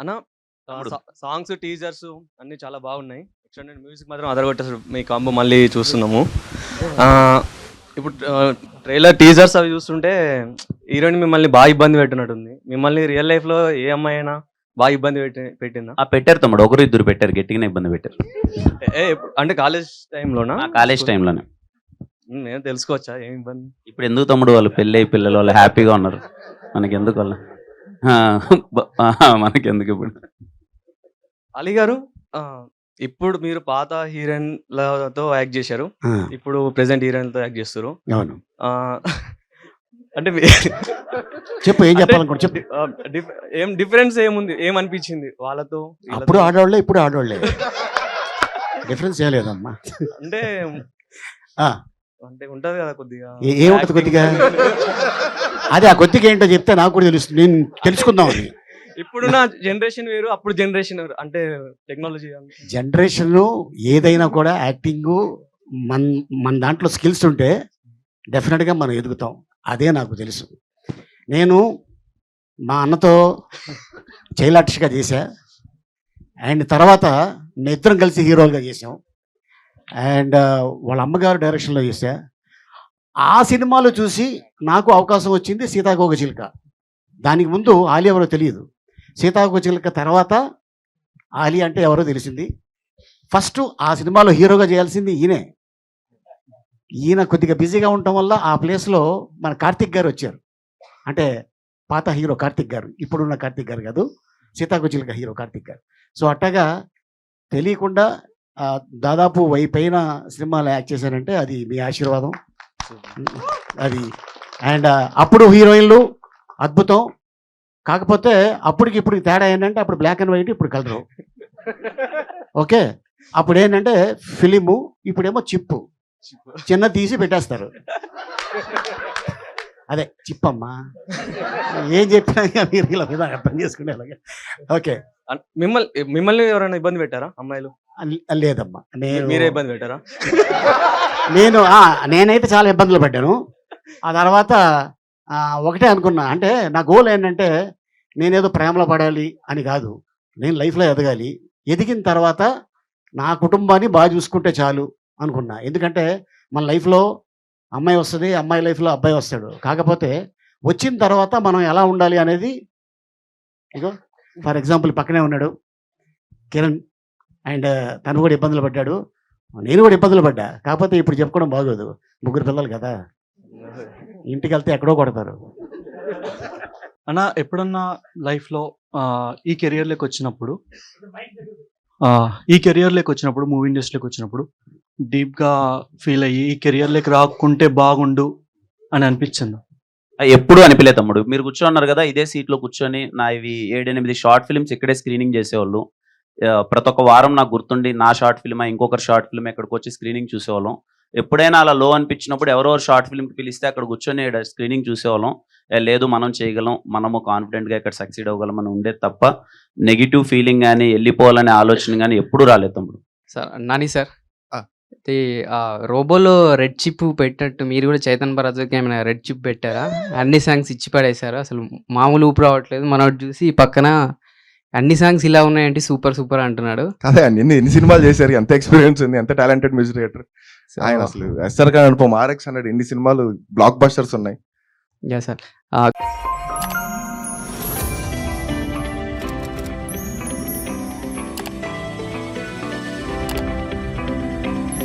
అన్న తమ్ముడు. Songs teasers అన్ని చాలా బాగున్నాయి. ఎక్స్టెండెడ్ మ్యూజిక్ మాత్రం అదరగొట్టేసారు మీ కాంబో మళ్ళీ చూస్తున్నాము. ఆ, ఇప్పుడు ట్రైలర్ టీజర్స్ అవి చూస్తుంటే హీరోయిన్ మిమ్మల్ని బాగా ఇబ్బంది పెట్టినట్టుంది. మిమ్మల్ని రియల్ లైఫ్లో ఏ అమ్మాయి అయినా బాగా ఇబ్బంది పెట్టి పెట్టిందా? ఆ పెట్టారు తమ్ముడు. ఒకరు ఇద్దరు పెట్టారు. గట్టిగానే ఇబ్బంది పెట్టారు. ఏ, ఎప్పుడు- అంటే కాలేజ్ టైంలోనా? ఆ కాలేజ్ టైంలోనే. నేను తెలుసుకోవచ్చా? ఏం ఇబ్బంది? ఇప్పుడు ఎందుకు తమ్ముడు వాళ్ళు పెళ్ళి పిల్లలు వాళ్ళు హ్యాపీగా ఉన్నారు? మనకి ఎందుకు వాళ్ళ? ఆ, బ- ఆ, మనకి ఎందుకు ఇప్పుడు? అలీ గారు ఇప్పుడు మీరు పాత హీరోయిన్లతో యాక్ట్ చేశారు. ఇప్పుడు ప్రెసెంట్ హీరోయిన్లతో యాక్ట్ చేస్తారు అవును. అంటే చెప్పు ఏం అంటే చెప్పాలనుకోండి చెప్పు ఏం డిఫరెన్స్ ఏముంది ఏమనిపించింది వాళ్ళతో? వీళ్ళతో? అప్పుడు ఆడవాళ్ళే ఇప్పుడు ఆడవాళ్ళే. డిఫరెన్స్ ఏం లేదమ్మా. అంటే అంటే ఉంటది కదా కొద్దిగా. ఏ- ఏముంటది కొద్దిగా? అదే ఆ కొద్దిగా ఏంటో చెప్తే నాకు కూడా తెలుస్తుంది నేను తెలుసుకుందాం అది. ఇప్పుడున్న జనరేషన్ వేరు అప్పుడు జనరేషన్ వేరు. అంటే టెక్నాలజీ జనరేషన్ ఏదైనా కూడా యాక్టింగ్ మన మన దాంట్లో స్కిల్స్ ఉంటే డెఫినెట్గా మనం ఎదుగుతాం. అదే నాకు తెలుసు. నేను మా అన్నతో చైలాక్షిగా చేశా. అండ్ తర్వాత ఇద్దరం కలిసి హీరోలుగా చేసాం అండ్ వాళ్ళ అమ్మగారు డైరెక్షన్లో చేశా ఆ సినిమాలో చూసి నాకు అవకాశం వచ్చింది సీతాకోక చిలుక. దానికి ముందు ఆలి ఎవరో తెలియదు. సీతాకోక చిలుక తర్వాత ఆలి అంటే ఎవరో తెలిసింది. ఫస్ట్ ఆ సినిమాలో హీరోగా చేయాల్సింది ఈయనే. ఈయన కొద్దిగా బిజీగా ఉండటం వల్ల ఆ ప్లేస్లో మన కార్తిక్ గారు వచ్చారు. అంటే పాత హీరో కార్తిక్ గారు ఇప్పుడున్న కార్తిక్ గారు కాదు సీతాకుచిలుక హీరో కార్తిక్ గారు. సో అట్టగా తెలియకుండా దాదాపు వై పైన సినిమాలు యాక్ట్ చేశారంటే అది మీ ఆశీర్వాదం. అది. అండ్ అప్పుడు హీరోయిన్లు అద్భుతం. కాకపోతే అప్పటికి ఇప్పుడు తేడా ఏంటంటే అప్పుడు బ్లాక్ అండ్ వైట్ ఇప్పుడు కలరు ఓకే? అప్పుడు ఏంటంటే ఫిలిము ఇప్పుడేమో చిప్పు. చిన్న తీసి పెట్టేస్తారు. అదే చిప్పమ్మా. ఏం చెప్పినా మీరు ఇలా అర్థం చేసుకునే ఓకే. మిమ్మల్ని మిమ్మల్ని ఎవరైనా ఇబ్బంది పెట్టారా అమ్మాయిలు? లేదమ్మా. నేను మీరే ఇబ్బంది పెట్టారా? నేను నేనైతే చాలా ఇబ్బందులు పడ్డాను. ఆ తర్వాత ఒకటే అనుకున్నా. అంటే నా గోల్ ఏంటంటే నేనేదో ప్రేమలో పడాలి అని కాదు. నేను లైఫ్లో ఎదగాలి. ఎదిగిన తర్వాత నా కుటుంబాన్ని బాగా చూసుకుంటే చాలు అనుకున్నా. ఎందుకంటే మన లైఫ్లో అమ్మాయి వస్తుంది అమ్మాయి లైఫ్లో అబ్బాయి వస్తాడు. కాకపోతే వచ్చిన తర్వాత మనం ఎలా ఉండాలి అనేది ఇగో ఫర్ ఎగ్జాంపుల్ పక్కనే ఉన్నాడు. కిరణ్. అండ్ తను కూడా ఇబ్బందులు పడ్డాడు. నేను కూడా ఇబ్బందులు పడ్డా. కాకపోతే ఇప్పుడు చెప్పుకోవడం బాగోదు. ముగ్గురు పిల్లలు కదా. ఇంటికి వెళ్తే ఎక్కడో కొడతారు. అన్న ఎప్పుడన్నా లైఫ్లో ఈ కెరియర్లోకి వచ్చినప్పుడు ఆ, ఈ కెరియర్లోకి వచ్చినప్పుడు మూవీ ఇండస్ట్రీలోకి వచ్చినప్పుడు డీప్గా ఫీల్ అయ్యి ఈ కెరియర్లోకి రాకుంటే బాగుండు అని అనిపించింది? ఎప్పుడు అనిపించలే తమ్ముడు. మీరు కూర్చోన్నారు కదా ఇదే సీట్లో కూర్చొని నా ఇవి ఏడెనిమిది షార్ట్ ఫిల్మ్స్ ఇక్కడే స్క్రీనింగ్ చేసేవాళ్ళు. ప్రతి ఒక్క వారం నాకు గుర్తుండి నా షార్ట్ ఫిల్మ్ ఇంకొకరు షార్ట్ ఫిల్మ్ ఎక్కడికి వచ్చి స్క్రీనింగ్ చూసేవాళ్ళం. ఎప్పుడైనా అలా లో అనిపించినప్పుడు ఎవరో షార్ట్ ఫిల్మ్కి పిలిస్తే అక్కడ కూర్చొని స్క్రీనింగ్ చూసేవాళ్ళం. లేదు మనం చేయగలం మనము కాన్ఫిడెంట్గా ఇక్కడ సక్సీడ్ అవ్వగలం అని ఉండేది తప్ప నెగిటివ్ ఫీలింగ్ కానీ వెళ్ళిపోవాలనే ఆలోచన కానీ ఎప్పుడు రాలేదు తమ్ముడు. సార్ నాని సార్ అయితే రోబోలో రెడ్ చిప్ పెట్టినట్టు మీరు కూడా చైతన్ భరత్కి ఏమైనా రెడ్ చిప్ పెట్టారా? అన్ని సాంగ్స్ ఇచ్చి పడేశారు అసలు మామూలు ఊపు రావట్లేదు మనం చూసి పక్కన అన్ని సాంగ్స్ ఇలా ఉన్నాయంటే సూపర్ సూపర్ అంటున్నాడు. అదే అండి ఎన్ని ఎన్ని సినిమాలు చేశారు? ఎంత ఎక్స్పీరియన్స్ ఉంది? ఎంత టాలెంటెడ్ మ్యూజిక్ డైరెక్టర్ ఆయన అసలు SR Khan Anupam RX hundred ఎన్ని సినిమాలు బ్లాక్ బస్టర్స్ ఉన్నాయి యా సార్